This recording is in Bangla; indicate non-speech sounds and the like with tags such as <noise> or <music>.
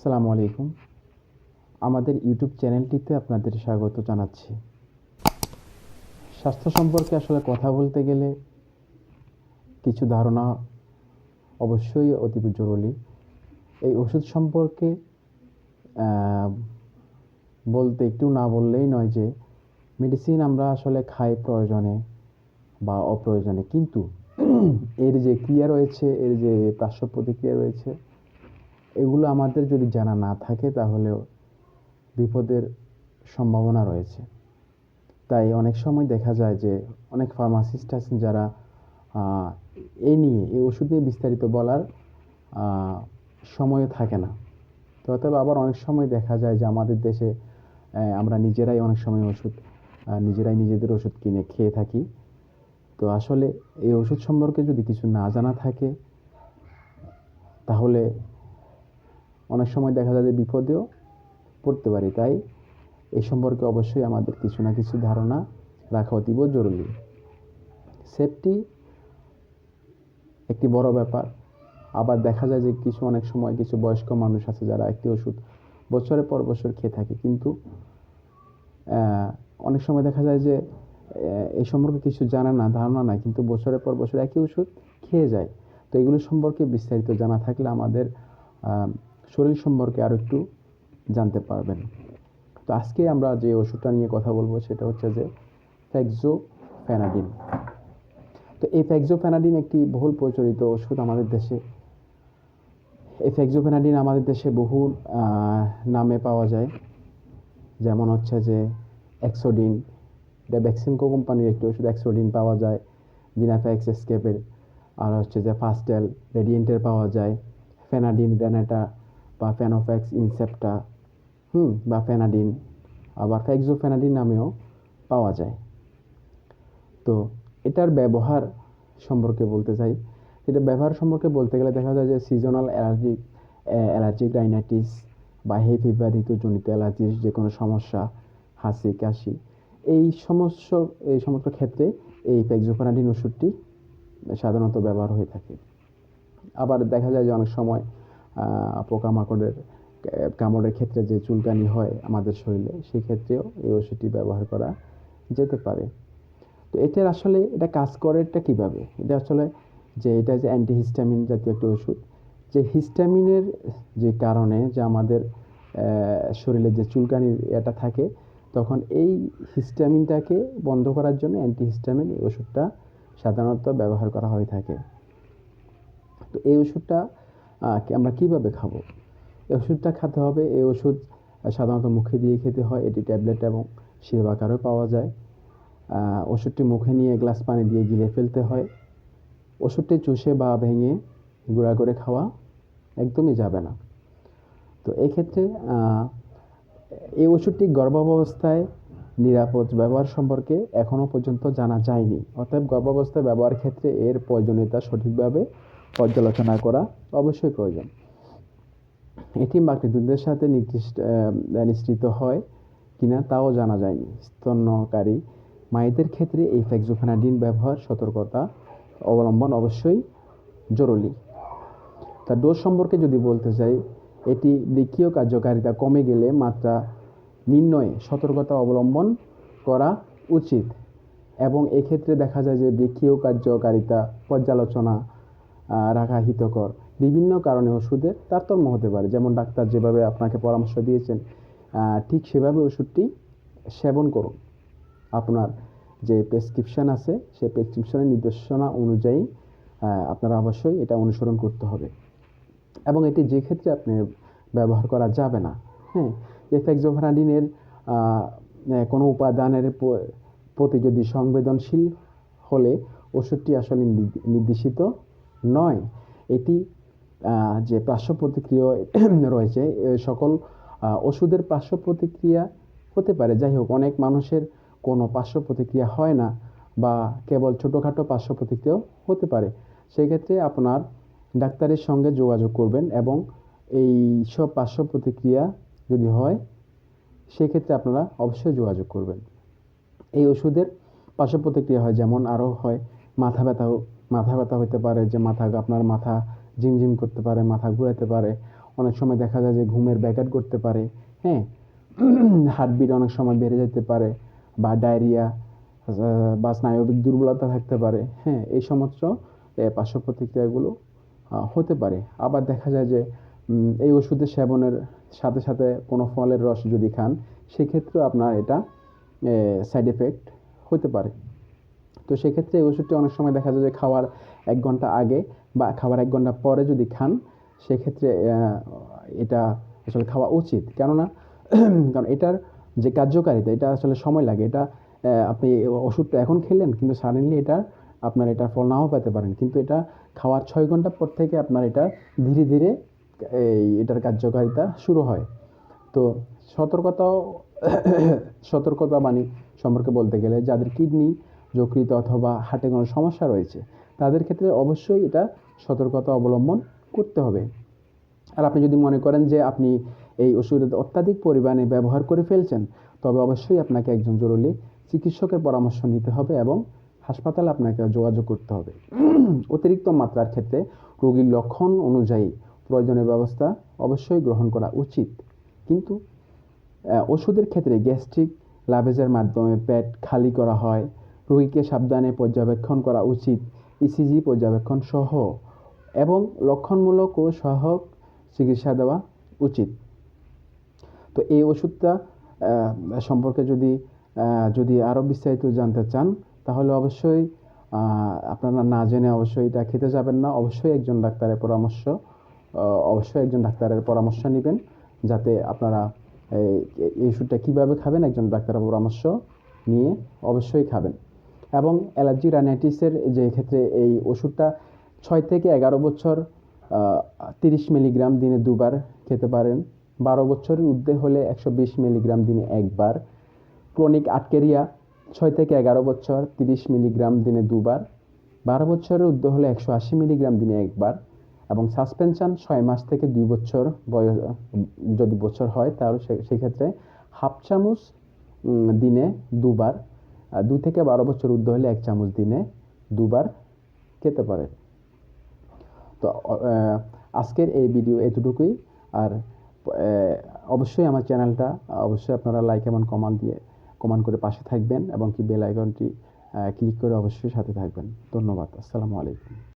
আসসালামু আলাইকুম। আমাদের ইউটিউব চ্যানেলটিতে আপনাদের স্বাগত জানাচ্ছি। স্বাস্থ্য সম্পর্কে আসলে কথা বলতে গেলে কিছু ধারণা অবশ্যই অতীব জরুরি। এই ওষুধ সম্পর্কে বলতে একটু না বললেই নয় যে মেডিসিন আমরা আসলে খাই প্রয়োজনে বা অপ্রয়োজনে। কিন্তু এর যে ক্রিয়া রয়েছে, এর যে পার্শ্ব প্রতিক্রিয়া রয়েছে এগুলো আমাদের যদি জানা না থাকে, তাহলেও বিপদের সম্ভাবনা রয়েছে। তাই অনেক সময় দেখা যায় যে অনেক ফার্মাসিস্ট আছেন যারা এই নিয়ে, এই ওষুধ নিয়ে বিস্তারিত বলার সময় থাকে না। তো অতএব আবার অনেক সময় দেখা যায় যে আমাদের দেশে আমরা নিজেরাই অনেক সময় ওষুধ নিজেরাই নিজেদের ওষুধ কিনে খেয়ে থাকি। তো আসলে এই ওষুধ সম্পর্কে যদি কিছু না জানা থাকে, তাহলে অনেক সময় দেখা যায় যে বিপদেও পড়তে পারি, তাই এই সম্পর্কে অবশ্যই আমাদের কিছু না কিছু ধারণা রাখা অতীব জরুরি। সেফটি একটি বড় ব্যাপার। আবার দেখা যায় যে কিছু অনেক সময় কিছু বয়স্ক মানুষ আছে যারা একটি ওষুধ বছরের পর বছর খেয়ে থাকে, কিন্তু অনেক সময় দেখা যায় যে এই সম্পর্কে কিছু জানা না, ধারণা নাই, কিন্তু বছরের পর বছর একই ওষুধ খেয়ে যায়। তো এগুলো সম্পর্কে বিস্তারিত জানা থাকলে আমাদের শরীর সম্পর্কে আরও একটু জানতে পারবেন। তো আজকে আমরা যে ওষুধটা নিয়ে কথা বলব সেটা হচ্ছে যে ফ্যাক্সোফেনাডিন তো এই ফ্যাক্সোফেনাডিন একটি বহুল প্রচলিত ওষুধ আমাদের দেশে। এই ফ্যাক্সোফেনাডিন আমাদের দেশে বহু নামে পাওয়া যায়। যেমন হচ্ছে যে এক্সোডিন এটা ভ্যাক্সিনকো কোম্পানির একটি ওষুধ এক্সোডিন পাওয়া যায়, জিনাফ্যাক্স এসকেপের, আর হচ্ছে যে ফাস্টেল রেডিয়েন্টের পাওয়া যায় ফেনাডিন রেনাটা বা ফেনোফ্যাক্স ইনসেপ্টা হুম বা ফেনাডিন আবার ফ্যাক্সোফেনাডিন নামেও পাওয়া যায়। তো এটার ব্যবহার সম্পর্কে বলতে চাই। এটা ব্যবহার সম্পর্কে বলতে গেলে দেখা যায় যে সিজনাল অ্যালার্জিক অ্যালার্জিক রাইনাইটিস বা হে ফিভার ঋতুজনিত অ্যালার্জির যে কোনো সমস্যা, হাসি, কাশি, এই সমস্ত এই সমস্ত ক্ষেত্রে এই ফ্যাক্সোফেনাডিন ওষুধটি সাধারণত ব্যবহার হয়ে থাকে। আবার দেখা যায় যে অনেক সময় পোকামাকড়ের কামড়ের ক্ষেত্রে যে চুলকানি হয় আমাদের শরীরে, সেই ক্ষেত্রেও এই ওষুধটি ব্যবহার করা যেতে পারে। তো এটার আসলে এটা কাজ করে এটা কীভাবে? এটা আসলে যে এটা যে অ্যান্টিহিস্টামিন জাতীয় একটা ওষুধ, যে হিস্টামিনের যে কারণে যে আমাদের শরীরে যে চুলকানির এটা থাকে, তখন এই হিস্টামিনটাকে বন্ধ করার জন্য অ্যান্টিহিস্টামিন এই ওষুধটা সাধারণত ব্যবহার করা হয়ে থাকে। তো এই ওষুধটা আমরা কীভাবে খাব? এই ওষুধটা খেতে হবে। এই ওষুধ সাধারণত মুখে দিয়ে খেতে হয়। এটি ট্যাবলেট এবং সিরাপ আকারেও পাওয়া যায়। ওষুধটি মুখে নিয়ে গ্লাস পানি দিয়ে গিলে ফেলতে হয়। ওষুধটি চুষে বা ভেঙে গুঁড়া করে খাওয়া একদমই যাবে না। তো এক্ষেত্রে এই ওষুধটি গর্ভাবস্থায় নিরাপদ ব্যবহার সম্পর্কে এখনও পর্যন্ত জানা যায়নি। অতএব গর্ভাবস্থায় ব্যবহার ক্ষেত্রে এর প্রয়োজনীয়তা সঠিকভাবে পর্যালোচনা করা অবশ্যই প্রয়োজন। এটি মাতৃদুগ্ধের সাথে নির্দিষ্ট নিশ্চিত হয় কিনা তাও জানা যায়নি। স্তন্যকারী মায়েদের ক্ষেত্রে এই ফ্যাক্সোফেনাডিন ব্যবহার, সতর্কতা অবলম্বন অবশ্যই জরুরি। তার ডোজ সম্পর্কে যদি বলতে চাই, এটি বৃক্ষীয় কার্যকারিতা কমে গেলে মাত্রা নির্ণয়ে সতর্কতা অবলম্বন করা উচিত এবং এক্ষেত্রে দেখা যায় যে বৃক্ষীয় কার্যকারিতা পর্যালোচনা রাখা হিতকর। বিভিন্ন কারণে ওষুধের তারতম্য হতে পারে। যেমন ডাক্তার যেভাবে আপনাকে পরামর্শ দিয়েছেন ঠিক সেভাবে ওষুধটি সেবন করুন। আপনার যে প্রেসক্রিপশন আছে সেই প্রেসক্রিপশনের নির্দেশনা অনুযায়ী আপনারা অবশ্যই এটা অনুসরণ করতে হবে। এবং এটি যে ক্ষেত্রে আপনি ব্যবহার করা যাবে না হ্যাঁ যে কোনো উপাদানের প্রতি যদি সংবেদনশীল হলে ওষুধটি আসলে নির্দেশিত নয়, এটি যে পার্শ্ব প্রতিক্রিয়া <clears throat> রয়েছে সকল ওষুধের পার্শ্ব প্রতিক্রিয়া হতে পারে। যাই হোক, অনেক মানুষের কোনো পার্শ্ব প্রতিক্রিয়া হয় না বা কেবল ছোটোখাটো পার্শ্ব প্রতিক্রিয়াও হতে পারে। সেক্ষেত্রে আপনার ডাক্তারের সঙ্গে যোগাযোগ করবেন এবং এই সব পার্শ্ব প্রতিক্রিয়া যদি হয়, সেক্ষেত্রে আপনারা অবশ্যই যোগাযোগ করবেন। এই ওষুধের পার্শ্ব প্রতিক্রিয়া হয়, যেমন আরও হয়, মাথা ব্যথা মাথা ব্যথা হতে পারে, যে মাথা আপনার মাথা ঝিমঝিম করতে পারে, মাথা ঘুরাতে পারে। অনেক সময় দেখা যায় যে ঘুমের ব্যাঘাত করতে পারে হ্যাঁ? <clears throat> হার্টবিট অনেক সময় বেড়ে যেতে পারে বা ডায়রিয়া বা স্নায়বিক দুর্বলতা থাকতে পারে হ্যাঁ? এই সমস্ত পার্শ্ব প্রতিক্রিয়াগুলো হতে পারে। আবার দেখা যায় যে এই ওষুধের সেবনের সাথে সাথে কোনো ফলের রস যদি খান, সেক্ষেত্রেও আপনার এটা সাইড এফেক্ট হতে পারে। তো সেক্ষেত্রে এই ওষুধটি অনেক সময় দেখা যায় যে খাওয়ার এক ঘণ্টা আগে বা খাওয়ার এক ঘণ্টা পরে যদি খান, সেক্ষেত্রে এটা আসলে খাওয়া উচিত। কেননা, <clears throat> কারণ এটার যে কার্যকারিতা, এটা আসলে সময় লাগে। এটা আপনি ওষুধটা এখন খেলেন, কিন্তু সাডেনলি এটা আপনার এটার ফল নাও পেতে পারেন। কিন্তু এটা খাওয়ার ছয় ঘণ্টা পর থেকে আপনার এটা ধীরে ধীরে, এই এটার কার্যকারিতা শুরু হয়। তো সতর্কতাও, <clears throat> সতর্কতা বাণী সম্পর্কে বলতে গেলে, যাদের কিডনি যকৃত অথবা হার্টে কোনো সমস্যা রয়েছে, তাদের ক্ষেত্রে অবশ্যই এটা সতর্কতা অবলম্বন করতে হবে। আর আপনি যদি মনে করেন যে আপনি এই ওষুধ অত্যাধিক পরিমাণে ব্যবহার করে ফেলছেন, তবে অবশ্যই আপনাকে একজন জরুরি চিকিৎসকের পরামর্শ নিতে হবে এবং হাসপাতালে আপনাকে যোগাযোগ করতে হবে। অতিরিক্ত মাত্রার ক্ষেত্রে রোগীর লক্ষণ অনুযায়ী প্রয়োজনীয় ব্যবস্থা অবশ্যই গ্রহণ করা উচিত। কিন্তু ওষুধের ক্ষেত্রে গ্যাস্ট্রিক, লাভেজের মাধ্যমে পেট খালি করা হয় রোগীকে সাবধানে পর্যবেক্ষণ করা উচিত। ইসিজি পর্যবেক্ষণ সহ এবং লক্ষণমূলক ও সহায়ক চিকিৎসা দেওয়া উচিত। তো এই ওষুধটা সম্পর্কে যদি যদি আরও বিস্তারিত জানতে চান, তাহলে অবশ্যই আপনারা না জেনে অবশ্যই এটা খেতে যাবেন না। অবশ্যই একজন ডাক্তারের পরামর্শ অবশ্যই একজন ডাক্তারের পরামর্শ নেবেন যাতে আপনারা এই ওষুধটা কীভাবে খাবেন, একজন ডাক্তারের পরামর্শ নিয়ে অবশ্যই খাবেন। এবং অ্যালার্জি রানাইটিসের যে ক্ষেত্রে এই ওষুধটা ছয় থেকে এগারো বছর তিরিশ মিলিগ্রাম দিনে দুবার খেতে পারেন। বারো বছরের ঊর্ধ্বে হলে একশো বিশ মিলিগ্রাম দিনে একবার। ক্রনিক আটকেরিয়া ছয় থেকে এগারো বছর, তিরিশ মিলিগ্রাম দিনে দুবার। বারো বছরের ঊর্ধ্বে হলে একশো আশি মিলিগ্রাম দিনে একবার। এবং সাসপেনশন ছয় মাস থেকে দুই বছর বয়স, যদি বছর হয়, তাহলে সেক্ষেত্রে হাফ চামচ দিনে দুবার। দুই থেকে বারো বছর ঊর্ধ্বে হলে এক চামচ দিনে দুবার খেতে পারে। তো আজকের এই ভিডিও এতটুকুই। আর অবশ্যই আমার চ্যানেলটা, অবশ্যই আপনারা লাইক এবং কমান দিয়ে কমান করে পাশে থাকবেন এবং কি বেল আইকনটি ক্লিক করে অবশ্যই সাথে থাকবেন। ধন্যবাদ। আসসালামু আলাইকুম।